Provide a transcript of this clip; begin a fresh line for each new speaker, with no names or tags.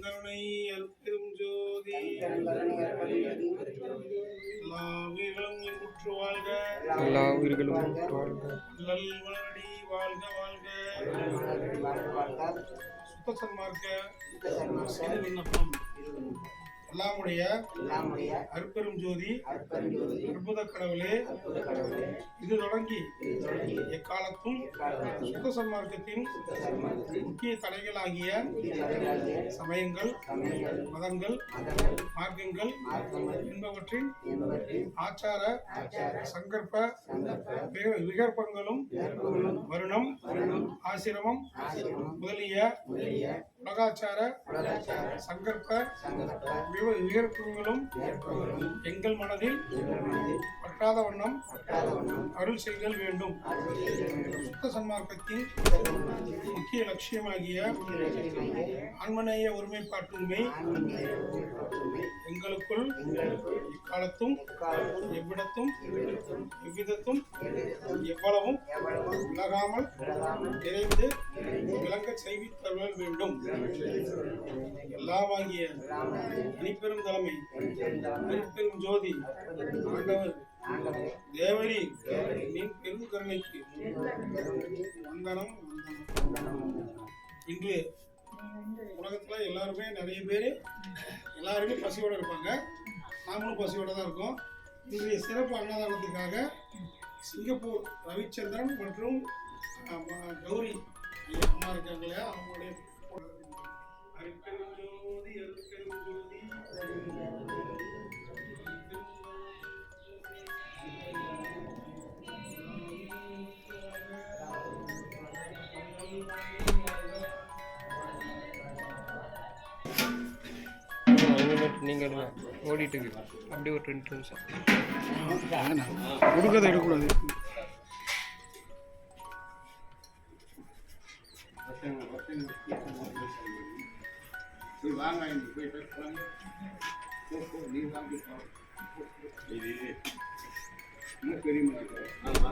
கருணை அருட்பெரும் ஜோதி. எல்லா உயிர்களும் இன்புற்று வாழ்க.
எல்லா உயிர்களும் வாழ்க.
அல்லல் வளரடி வாழ்க வாழ்க. சுத்த சன்மார்க்க சிறு விண்ணப்பம். எல்லாமுடைய அருட்பெரும் ஜோதி அற்புத கடவுளே இது தொடங்கி எக்காலத்தும் சுத்த சன்மார்க்கத்தின் முக்கிய தடைகளாகிய சமயங்கள் மதங்கள் மார்க்கங்கள் என்பவற்றின் ஆச்சார சங்கற்ப விக- விகற்பங்களும் வருணம் ஆசிரமம் முதலிய உலகாச்சார சங்கற்ப விகற்பங்களும் எங்கள் மனதில் பற்றாத வண்ணம் அருள் செய்தல் வேண்டும். சுத்த சன்மார்க்கத்தின் முக்கிய லட்சியமாகிய ஆன்மநேய ஒருமைப்பாட்டுரிமை எங்களுக்குள் இக்காலத்தும் எவ்விடத்தும் எவ்விதத்தும் எவ்வளவும் விலகாமல் நிறைந்து விளங்க செய்வித்தருள வேண்டும். எல்லாமாகிய தனிப்பெரும் தலைமை தனிப்பெரும் ஜோதி ஆண்டவர் தேவரி நீ பெரும் கருணைக்கு வந்தனம் இன்று உலகத்துல எல்லாருமே நிறைய பேர் எல்லாருமே பசியோட இருப்பாங்க. நாமளும் பசியோட தான் இருக்கோம். இன்றைய சிறப்பு அன்னதானத்துக்காக சிங்கப்பூர் ரவிச்சந்திரன் மற்றும் கௌரி அம்மா இருக்காங்க இல்லையா அவங்களுடைய
நீங்கள் ஓடிட்டு இருக்கு. அப்படியே ஒரு ரெண்டு நிமிஷம்.
கொடுக்கறத எடுக்கக்கூடாது வாங்க இங்க போயிட்டு வாங்க. போ, போ, நீ வாங்கி போ. இது இன்னும் பெரிய மனிதர்.